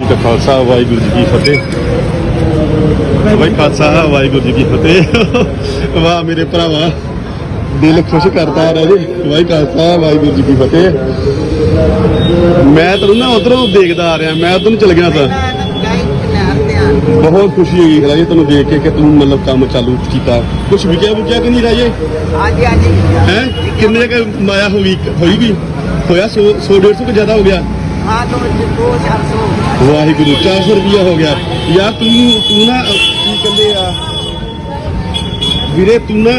ਜੀ ਕਾ ਖਾਲਸਾ, ਵਾਹਿਗੁਰੂ ਜੀ ਕੀ ਫਤਿਹ। ਵਾਹਿ ਖਾਲਸਾ, ਵਾਹਿਗੁਰੂ ਜੀ ਕੀ ਫਤਿਹ। ਵਾਹ ਮੇਰੇ ਭਰਾਵਾ, ਦਿਲ ਖੁਸ਼ ਕਰਦਾ ਹੈ ਰਾਜੇ। ਵਾਹਿ ਖਾਲਸਾ, ਵਾਹਿਗੁਰੂ ਜੀ ਕੀ ਫਤਿਹ। ਮੈਂ ਤੈਨੂੰ ਨਾ ਉਧਰੋਂ ਦੇਖਦਾ ਆ ਰਿਹਾ, ਮੈਂ ਉਧਰ ਨੂੰ ਚਲ ਗਿਆ ਤਾਂ ਬਹੁਤ ਖੁਸ਼ੀ ਹੋਈ ਰਾਜੇ ਤੈਨੂੰ ਦੇਖ ਕੇ ਕਿ ਤੂੰ ਮਤਲਬ ਕੰਮ ਚਾਲੂ ਕੀਤਾ। ਕੁਝ ਵਿਕਿਆ ਵਿਕਿਆ ਕਿ ਨਹੀਂ ਰਾਜੇ? ਹਾਂਜੀ ਹਾਂਜੀ ਹੈ? ਕਿੰਨੇ ਕ ਮਾਇਆ ਹੋਈ ਹੋਈ ਵੀ? ਹੋਇਆ 100 100 150 ਕੁ ਜ਼ਿਆਦਾ ਹੋ ਗਿਆ। ਹਾਂ ਤੋਂ ਦੋ ਚਾਰ ਸੌ ਵਾਹਿਗੁਰੂ 400 ਰੁਪਿਆ ਹੋ ਗਿਆ। ਯਾਰ ਤੂੰ ਤੂੰ ਨਾ ਕੀ ਕਹਿੰਦੇ ਆ? ਵੀਰੇ ਤੂੰ ਨਾ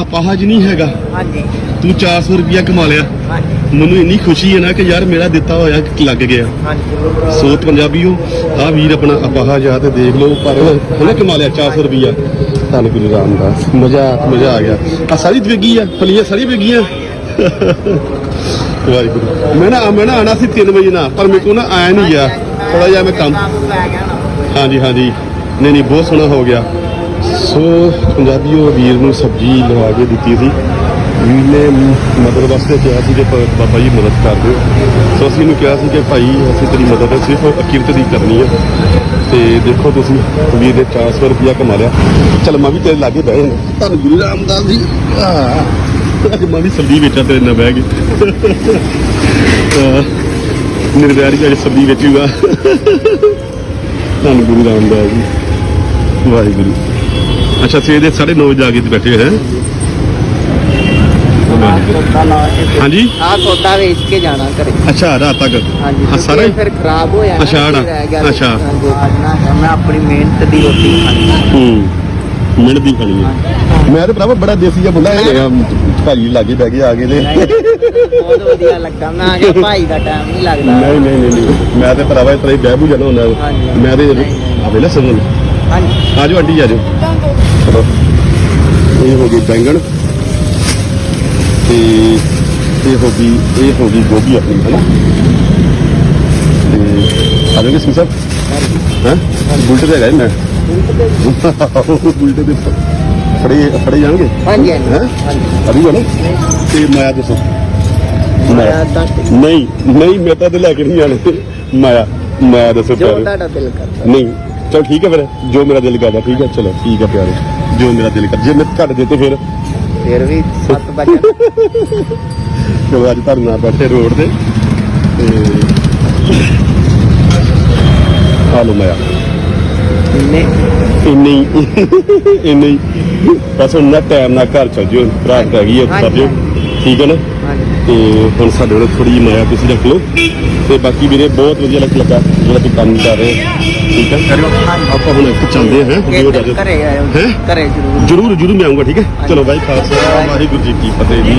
ਆਪਾਹਜ ਨਹੀਂ ਹੈਗਾ। ਹਾਂਜੀ। ਤੂੰ 400 ਰੁਪਿਆ ਕਮਾ ਲਿਆ। ਹਾਂਜੀ। ਮੈਨੂੰ ਇੰਨੀ ਖੁਸ਼ੀ ਹੈ ਨਾ ਕਿ ਯਾਰ ਮੇਰਾ ਦਿੱਤਾ ਹੋਇਆ ਲੱਗ ਗਿਆ। ਹਾਂਜੀ। ਸੋਤ ਪੰਜਾਬੀਓ ਆ ਵੀਰ ਆਪਣਾ ਆਪਾਹਜ ਆ ਤੇ ਦੇਖ ਲਓ ਪਰ ਉਹਨੇ ਕਮਾ ਲਿਆ 400 ਰੁਪਿਆ ਧੰਨ ਗੁਰੂ ਰਾਮਦਾਸ ਮਜ਼ਾ ਮਜ਼ਾ ਆ ਗਿਆ। ਆ ਸਾਰੀ ਵੇਗੀ ਆ ਫਲੀਆਂ ਸਾਰੀ ਵੇਗੀਆਂ ਵਾਹਿਗੁਰੂ। ਮੈਂ ਨਾ ਮੈਂ ਨਾ ਆਣਾ ਸੀ 3 ਵਜੇ ਨਾ, ਪਰ ਮੇਰੇ ਕੋਲ ਨਾ ਆਇਆ ਨਹੀਂ ਗਿਆ। ਥੋੜਾ ਜਿਹਾ ਮੈਂ ਕੰਮ ਹਾਂਜੀ ਹਾਂਜੀ। ਨਹੀਂ ਨਹੀਂ, ਬਹੁਤ ਸੋਹਣਾ ਹੋ ਗਿਆ। ਸੋ ਪੰਜਾਬੀਓ, ਵੀਰ ਨੂੰ ਸਬਜ਼ੀ ਲਵਾ ਕੇ ਦਿੱਤੀ ਸੀ। ਵੀਰ ਨੇ ਮਦਦ ਵਾਸਤੇ ਕਿਹਾ ਸੀ ਕਿ ਪ- ਬਾਬਾ ਜੀ ਮਦਦ ਕਰ ਦਿਓ। ਸੋ ਅਸੀਂ ਨੂੰ ਕਿਹਾ ਸੀ ਕਿ ਭਾਈ, ਅਸੀਂ ਤੇਰੀ ਮਦਦ ਸਿਰਫ ਅਕਿਰਤ ਦੀ ਕਰਨੀ ਹੈ। ਤੇ ਦੇਖੋ ਤੁਸੀਂ ਵੀਰ ਨੇ 400 ਰੁਪਇਆ ਕਮਾ ਲਿਆ। ਚਲ ਮੈਂ ਵੀ ਤੇਰੇ ਲਾਗੇ ਬਹਿ ਤੁਹਾਨੂੰ ਗੁਰੂ ਰਾਮਦਾਸ ਜੀ ਅੱਜ ਮੈਂ ਵੀ ਸਬਜ਼ੀ ਵੇਚਾਂ ਤੇਰੇ ਨਾਲ ਬਹਿ ਕੇ। ਨਿਰਵੈਰੀ ਅੱਜ ਸਬਜ਼ੀ ਵੇਚੂਗਾ। ਧੰਨ ਗੁਰੂ ਰਾਮਦਾਸ ਜੀ। ਵਾਹਿਗੁਰੂ। ਅੱਛਾ ਸਵੇਰ ਦੇ 9:30 ਵਜੇ ਆ ਕੇ ਤੇ ਬੈਠੇ ਹੈ? ਹਾਂਜੀ? ਆ ਸੌਦਾ ਵੇਚ ਕੇ ਜਾਣਾ ਘਰੇ। ਅੱਛਾ ਰਾਤ ਤੱਕ? ਹਾਂਜੀ ਹਾਂ ਸਾਰਾ ਹੀ? ਫਿਰ ਖਰਾਬ ਹੋਇਆ ਨਾ, ਅੱਛਾ। ਅੱਛਾ। ਮੈਂ ਆਪਣੀ ਮਿਹਨਤ ਦੀ ਰੋਟੀ ਖਾਣੀ। ਹੂੰ। ਮਿਹਨਤ ਦੀ ਖਾਣੀ ਹੈ। ਮੈਂ ਤੇ ਭਰਾਵਾ ਬੜਾ ਦੇਸੀ ਜਿਹਾ ਬੰਦਾ ਹੈਗਾ ਭਾਜੀ ਲਾਗੇ ਬਹਿ ਕੇ ਆ ਗਏ ਨੇ। ਬਹੁਤ ਵਧੀਆ ਲੱਗਾ ਮੈਂ ਆ ਗਿਆ ਭਾਈ ਦਾ ਟਾਈਮ ਨਹੀਂ ਲੱਗਦਾ। ਨਹੀਂ ਨਹੀਂ ਨਹੀਂ ਨਹੀਂ। ਮੈਂ ਤੇ ਭਰਾਵਾ ਇਸ ਤਰ੍ਹਾਂ ਹੀ ਬਹਿ ਬੂ ਜਾਣਾ ਹੁੰਦਾ। ਹਾਂਜੀ। ਮੈਂ ਤੇ। ਆਵੇ ਨਾ ਸਮਝ ਹਾਂਜੀ। ਆਜੋ ਆਂਟੀ ਆਜੋ। ਚਲੋ। ਇਹ ਹੋ ਗਈ ਬੈਂਗਣ। ਤੇ ਇਹ ਹੋ ਗਈ ਇਹ ਹੋ ਗਈ ਗੋਭੀ ਆਪਣੀ ਹੈ ਨਾ? ਤੇ ਆਜੋਗੇ ਸਿੰਘ ਸਾਹਿਬ ਹਾਂ? ਬੁਲਟ ਤੇ ਹੈਗਾ ਮੈਂ। ਬੁਲਟ ਤੇ ਫੜੇ ਫੜੇ ਜਾਣਗੇ ਹਾਂਜੀ ਹੈਂ? ਹਾਂਜੀ ਅਭੀ ਬਣਾ ਤੇ ਮਾਇਆ ਦੱਸੋ ਮੈਂ ਦੱਸ ਨਹੀਂ ਨਹੀਂ ਮੈਂ ਤਾਂ ਤੇ ਲੈ ਕੇ ਨਹੀਂ ਜਾਣੇ ਮਾਇਆ ਮਾਇਆ ਦੱਸੋ ਜੋ ਪਿਆਰੇ ਤੁਹਾਡਾ ਦਿਲ ਕਰਦਾ ਨਹੀਂ ਚਲ ਠੀਕ ਹੈ ਫਿਰ ਜੋ ਮੇਰਾ ਦਿਲ ਕਰਦਾ ਠੀਕ ਹੈ ਚਲੋ ਠੀਕ ਹੈ ਪਿਆਰੇ ਜੋ ਮੇਰਾ ਦਿਲ ਕਰ ਜੇ ਮੈਂ ਘੱਟ ਦੇ ਤੇ ਫਿਰ ਫਿਰ ਵੀ 7 ਵਜੇ ਕਿਉਂ ਅੱਜ ਤੁਹਾਡੇ ਨਾਲ ਬੈਠੇ ਰੋਡ ਤੇ ਤੇ ਆ ਲੋ ਮਾਇਆ ਨੇ ਇੰਨੇ ਹੀ ਇੰਨੇ। ਹੀ ਬਸ ਹੁਣ ਨਾ ਟਾਈਮ ਨਾਲ ਘਰ ਚੱਲ ਜਿਓ ਰਾਤ ਪੈ ਗਈ ਹੈ ਹਾਂਜੀ। ਸਭ ਠੀਕ ਹੈ ਨਾ? ਤੇ ਹੁਣ ਸਾਡੇ ਕੋਲ ਥੋੜੀ ਜਿਹੀ ਮਾਇਆ ਤੁਸੀਂ ਰੱਖ ਲਓ। ਤੇ ਬਾਕੀ ਵੀਰੇ ਬਹੁਤ ਵਧੀਆ ਲੱਗ ਲੱਗਾ ਜਿਹੜਾ ਤੁਸੀਂ ਕੰਮ ਕਰ ਰਹੇ ਹੋ। ਠੀਕ ਹੈ? ਆਪਾਂ ਹੁਣ ਇੱਥੇ ਚੱਲਦੇ ਹਾਂ ਵੀਡੀਓ ਦਾ ਘਰੇ ਆਇਓ? ਘਰੇ ਜ਼ਰੂਰ। ਜਰੂਰ ਜਰੂਰ ਮੈਂ ਆਉਂਗਾ ਠੀਕ ਹੈ। ਚਲੋ ਬਾਈ ਖਾਲਸਾ ਵਾਹਿਗੁਰੂ ਜੀ ਕੀ ਫਤਿਹ ਜੀ।